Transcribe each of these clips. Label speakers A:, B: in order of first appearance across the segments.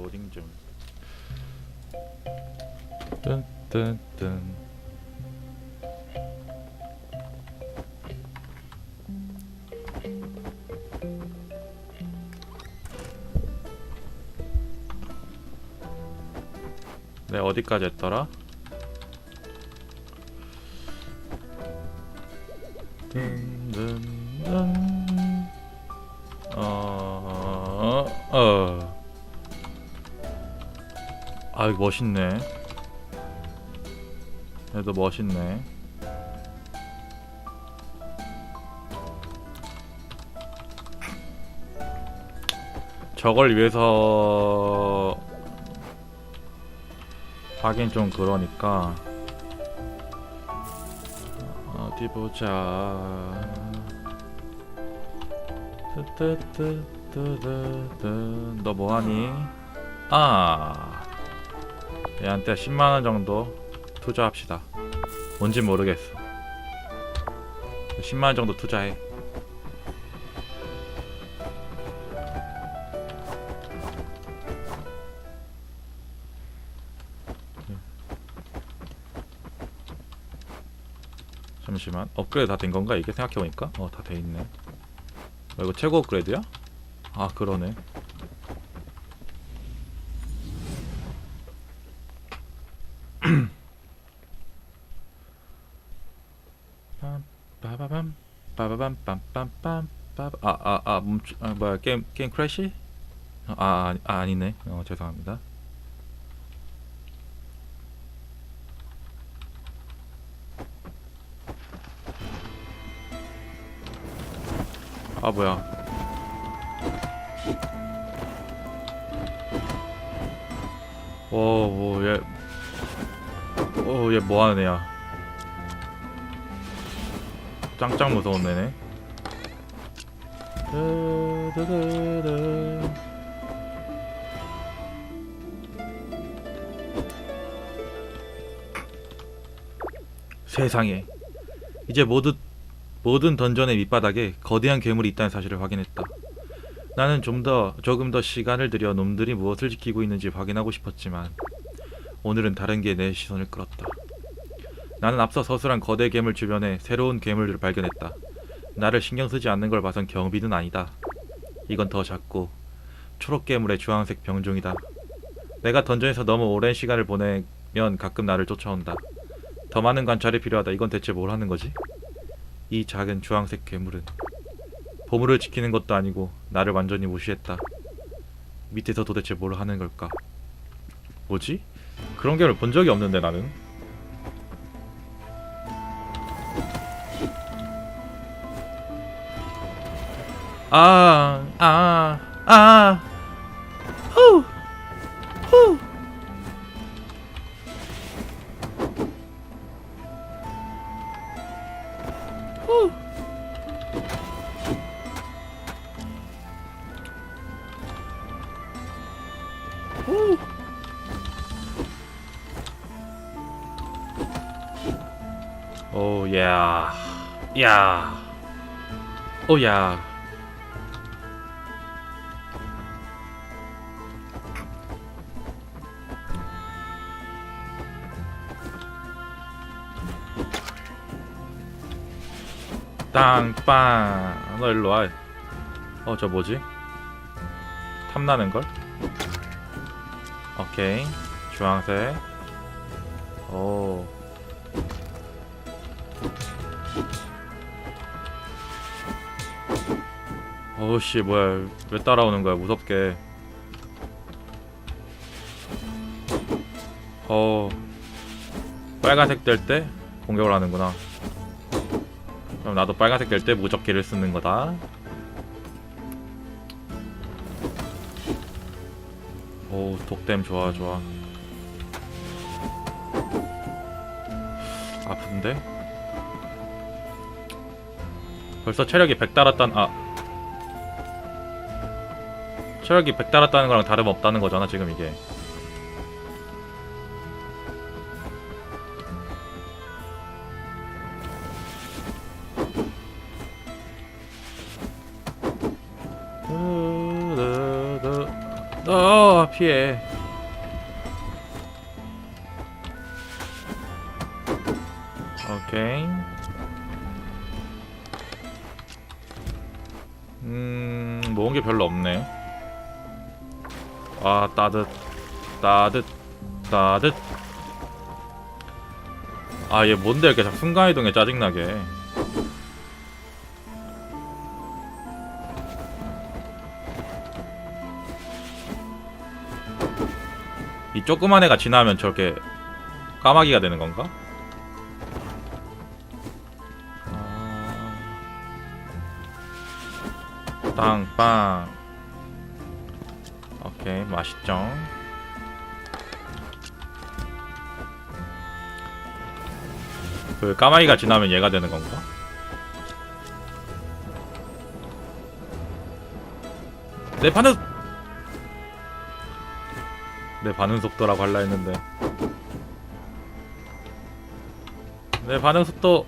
A: 로딩 중. 뜬뜬뜬. 네 어디까지 했더라? 든 멋있네. 얘도 멋있네. 저걸 위해서 하긴 좀 그러니까. 어디 보자. 너 뭐하니? 아 얘한테 10만원 정도 투자합시다. 뭔지 모르겠어. 10만원 정도 투자해. 잠시만. 업그레이드 다 된 건가? 이게 생각해보니까? 어 다 돼 있네. 어, 이거 최고 업그레이드야? 아 그러네 멈추 아 뭐야 게임 게임 크래시? 아, 아, 아 아니네 어 죄송합니다 아 뭐야 오얘 오 얘 뭐하는 애야 짱짱 무서운 애네. 세상에 이제 모두 모든 던전의 밑바닥에 거대한 괴물이 있다는 사실을 확인했다. 나는 좀 더 조금 더 시간을 들여 놈들이 무엇을 지키고 있는지 확인하고 싶었지만 오늘은 다른 게 내 시선을 끌었다. 나는 앞서 서술한 거대 괴물 주변에 새로운 괴물들을 발견했다. 나를 신경 쓰지 않는 걸 봐선 경비는 아니다. 이건 더 작고 초록 괴물의 주황색 병종이다. 내가 던전에서 너무 오랜 시간을 보내면 가끔 나를 쫓아온다. 더 많은 관찰이 필요하다. 이건 대체 뭘 하는 거지? 이 작은 주황색 괴물은 보물을 지키는 것도 아니고 나를 완전히 무시했다. 밑에서 도대체 뭘 하는 걸까? 뭐지? 그런 괴물 본 적이 없는데 나는. 아, 아, 아, 후, 후. 후. 후. 오, 야, 야, 오, 야. 땅빵 너 일로 와. 어 저 뭐지? 탐나는 걸? 오케이 주황색. 오. 어우씨 뭐야 왜 따라오는 거야 무섭게. 어 빨간색 될 때 공격을 하는구나. 그럼 나도 빨간색 될 때 무적기를 쓰는 거다. 오, 독댐 좋아, 좋아. 아픈데? 벌써 체력이 100 달았단, 아. 체력이 100 달았다는 거랑 다름없다는 거잖아, 지금 이게. 피해. 오케이. 음, 모은 게 별로 없네. 아, 따뜻, 따뜻, 따뜻. 아, 얘 뭔데 이렇게 순간이동에 짜증나게. 이 조그만 애가 지나면 저렇게 까마귀가 되는 건가? 아. 빵빵 오케이 맛있죠 그 까마귀가 지나면 얘가 되는 건가? 내 반응 내 반응 속도라고 할라 했는데. 내 반응 속도.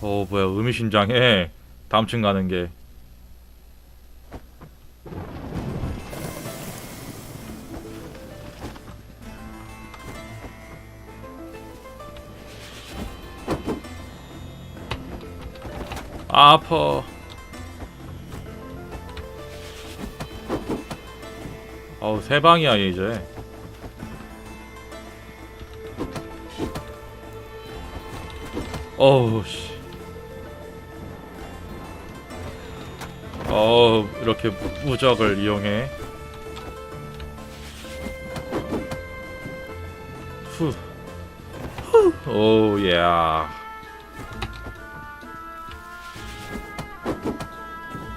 A: 어 뭐야 의미심장해. 다음 층 가는 게 아파. 어우 세 방이야 얘 이제. 어우 씨. 어우 이렇게 무적을 이용해. 후. 오우 야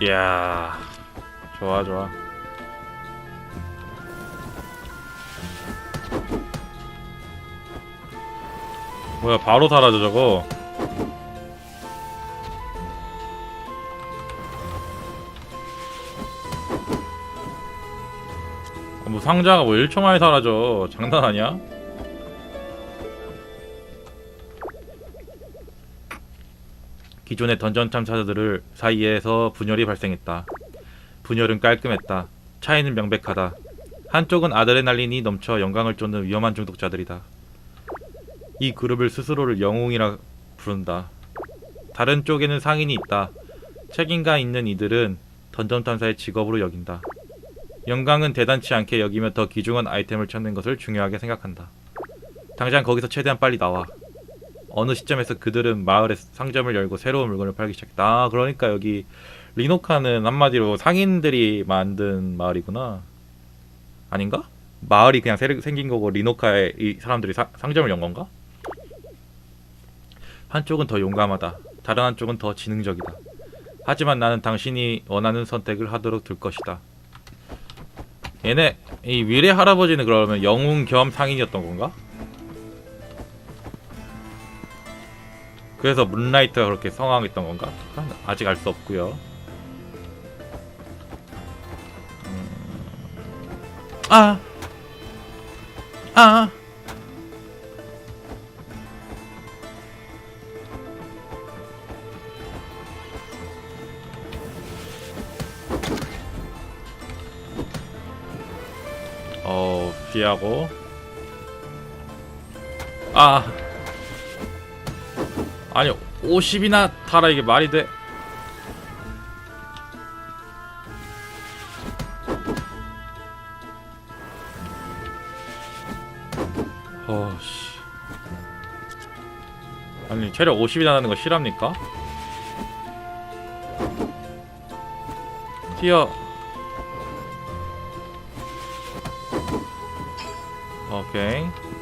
A: 이야 좋아 좋아. 뭐야 바로 사라져 저거. 뭐 상자가 뭐 1초 만에 사라져. 장난 아니야? 기존의 던전 탐사자들을 사이에서 분열이 발생했다. 분열은 깔끔했다. 차이는 명백하다. 한쪽은 아드레날린이 넘쳐 영광을 쫓는 위험한 중독자들이다. 이 그룹을 스스로를 영웅이라 부른다. 다른 쪽에는 상인이 있다. 책임감 있는 이들은 던전 탐사의 직업으로 여긴다. 영광은 대단치 않게 여기며 더 귀중한 아이템을 찾는 것을 중요하게 생각한다. 당장 거기서 최대한 빨리 나와. 어느 시점에서 그들은 마을에 상점을 열고 새로운 물건을 팔기 시작했다. 아, 그러니까 여기 리노카는 한마디로 상인들이 만든 마을이구나. 아닌가? 마을이 그냥 새- 생긴 거고 리노카에 이 사람들이 사- 상점을 연 건가? 한쪽은 더 용감하다. 다른 한쪽은 더 지능적이다. 하지만 나는 당신이 원하는 선택을 하도록 둘 것이다. 얘네 이 위례 할아버지는 그러면 영웅 겸 상인이었던 건가? 그래서 문라이트가 그렇게 성황했던 건가? 아직 알 수 없고요. 음. 아, 아. 어 피하고 아 아니 50이나 타라 이게 말이 돼? 어씨 아니 체력 50이나 나는 거 실합니까? 튀어 오케이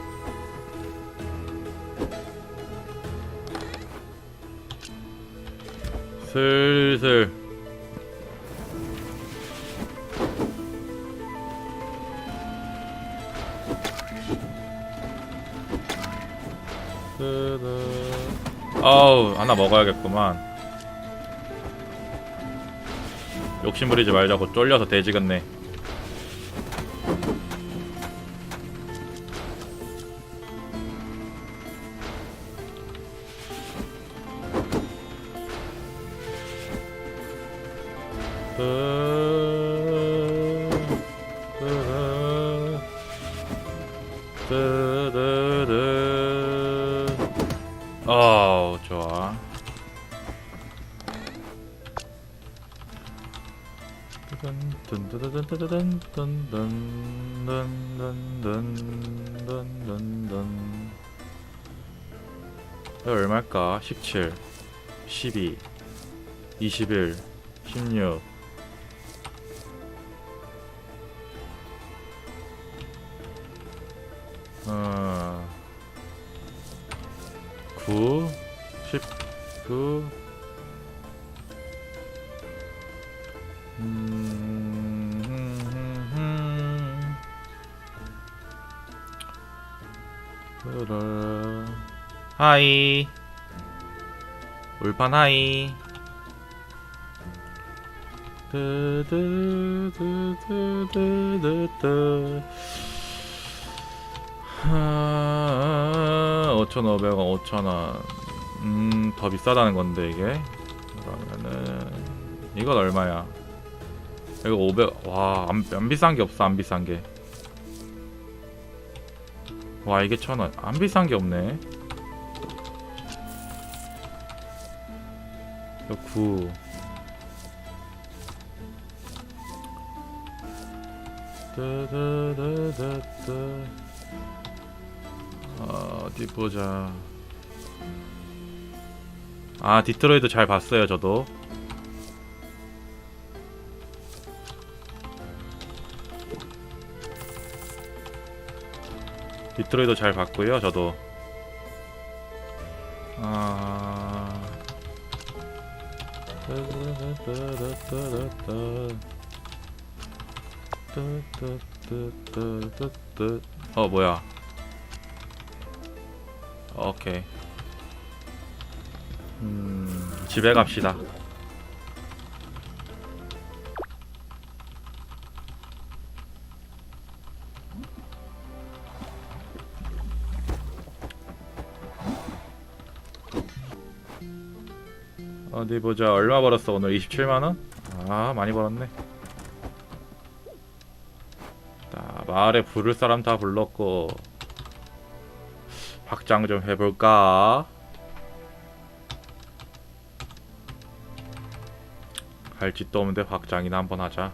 A: 슬슬. 아우 하나 먹어야겠구만. 욕심 부리지 말자고 쫄려서 돼지겠네 어 좋아. 든든든든든든든든든든든든든 이거 얼마일까? 17 12 21 16 그 음, 하이. 울판 하이. 드드드드드드 5,500원 5,000원. 음 더 비싸다는 건데 이게 그러면은 이건 얼마야 이거 500 와 안 안 비싼 게 없어 안 비싼 게 와 이게 천 원. 안 비싼 게 없네. 이거 9. 뜨뜨뜨뜨뜨. 어, 어디 보자. 아 디트로이드 잘 봤어요 저도. 디트로이도 잘 봤고요, 저도. 아. 어 뭐야? 오케이. 음 집에 갑시다. 어디 보자. 얼마 벌었어 오늘? 27만 원? 아 많이 벌었네. 자, 마을에 부를 사람 다 불렀고 확장 좀 해볼까? 할 짓도 없는데 확장이나 한번 하자.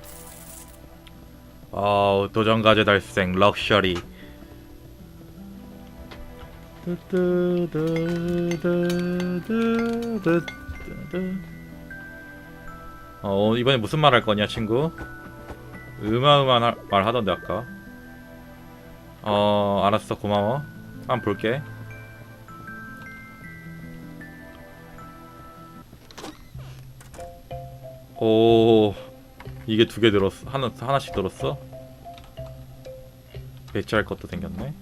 A: 어우 도전 과제 달성 럭셔리. 뚜뚜뚜뚜뚜뚜뚜. 어 이번에 무슨 말 할 거냐 친구? 음아음한 할- 말 하던데 아까. 어 알았어 고마워. 한번 볼게. 오 이게 두 개 들었어 하나 하나씩 들었어 배치할 것도 생겼네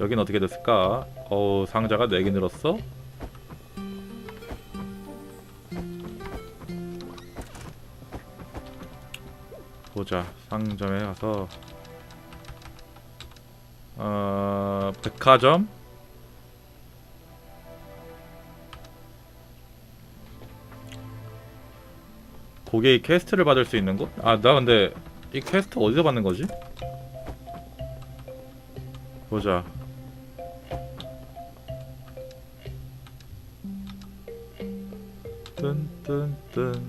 A: 여긴 어떻게 됐을까? 어우 상자가 4개 늘었어? 보자 상점에 가서 어 백화점 고객이 퀘스트를 받을 수 있는 곳? 아 나 근데 이 퀘스트 어디서 받는 거지? 보자 뜬뜬뜬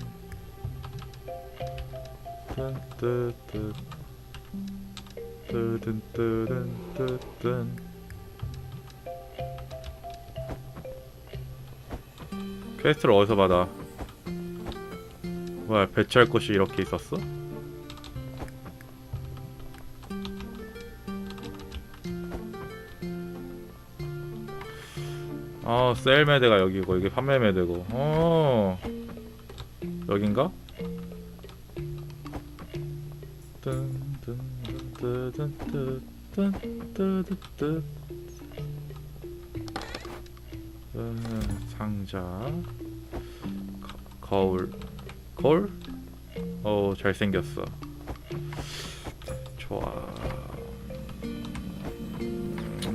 A: 뜬뜨뜬 뜨든 뜨든 뜨든 퀘스트를 어디서 받아? 뭐야 배치할 곳이 이렇게 있었어? 어 셀매대가 여기고 이게 판매 매대고 어 여긴가? 뜬뜬 음, 상자 거, 거울 거울? 어 잘생겼어 좋아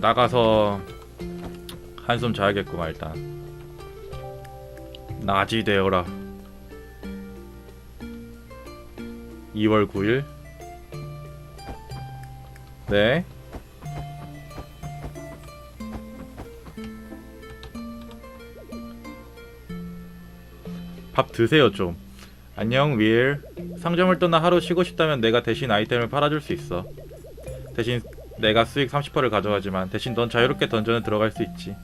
A: 나가서 한숨 자야겠구만 일단 낮이 되어라 2월 9일 네. 밥 드세요 좀. 안녕 윌. 상점을 떠나 하루 쉬고 싶다면 내가 대신 아이템을 팔아줄 수 있어. 대신 내가 수익 30%를 가져가지만 대신 넌 자유롭게 던전에 들어갈 수 있지.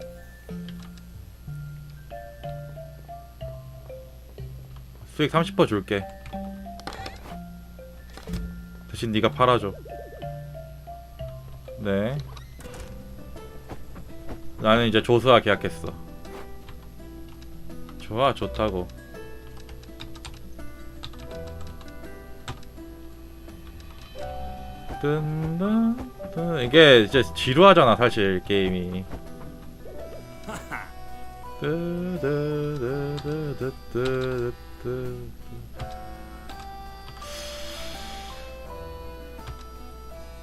A: 수익 30% 줄게. 대신 네가 팔아줘 네. 나는 이제 조수와 계약했어. 좋아 좋다고. 뜬다 뜬. 이게 이제 지루하잖아 사실 게임이.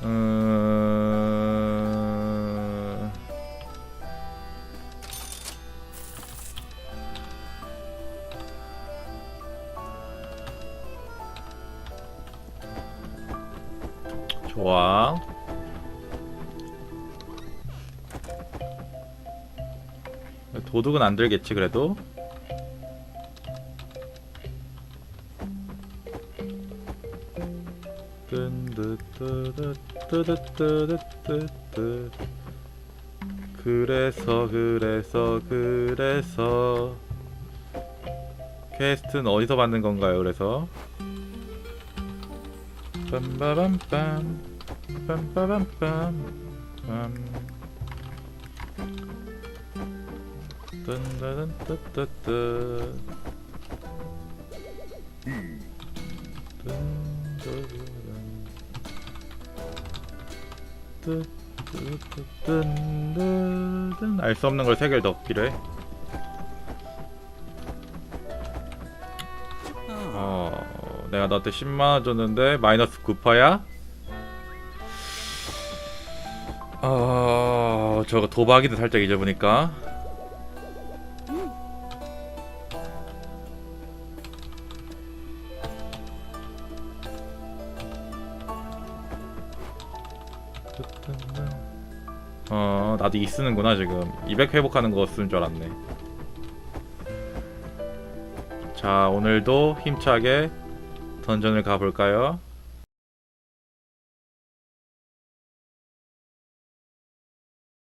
A: 음... 좋아. 도둑은 안 들겠지 그래도. 그래서 그래서 그래서 퀘스트는 어디서 받는 건가요? 그래서 빰빠밤빰 빰빠밤빰. 빰. 뜬다단뜨뜨뜨. 알수 없는 걸 세 개를 더 필요해. 어, 내가 너한테 10만 원 줬는데 마이너스 9%야? 어, 저거 도박이도 살짝 잊어보니까. 어, 나도 이 쓰는구나 지금. 200 회복하는 거 쓰는 줄 알았네. 자, 오늘도 힘차게 던전을 가볼까요?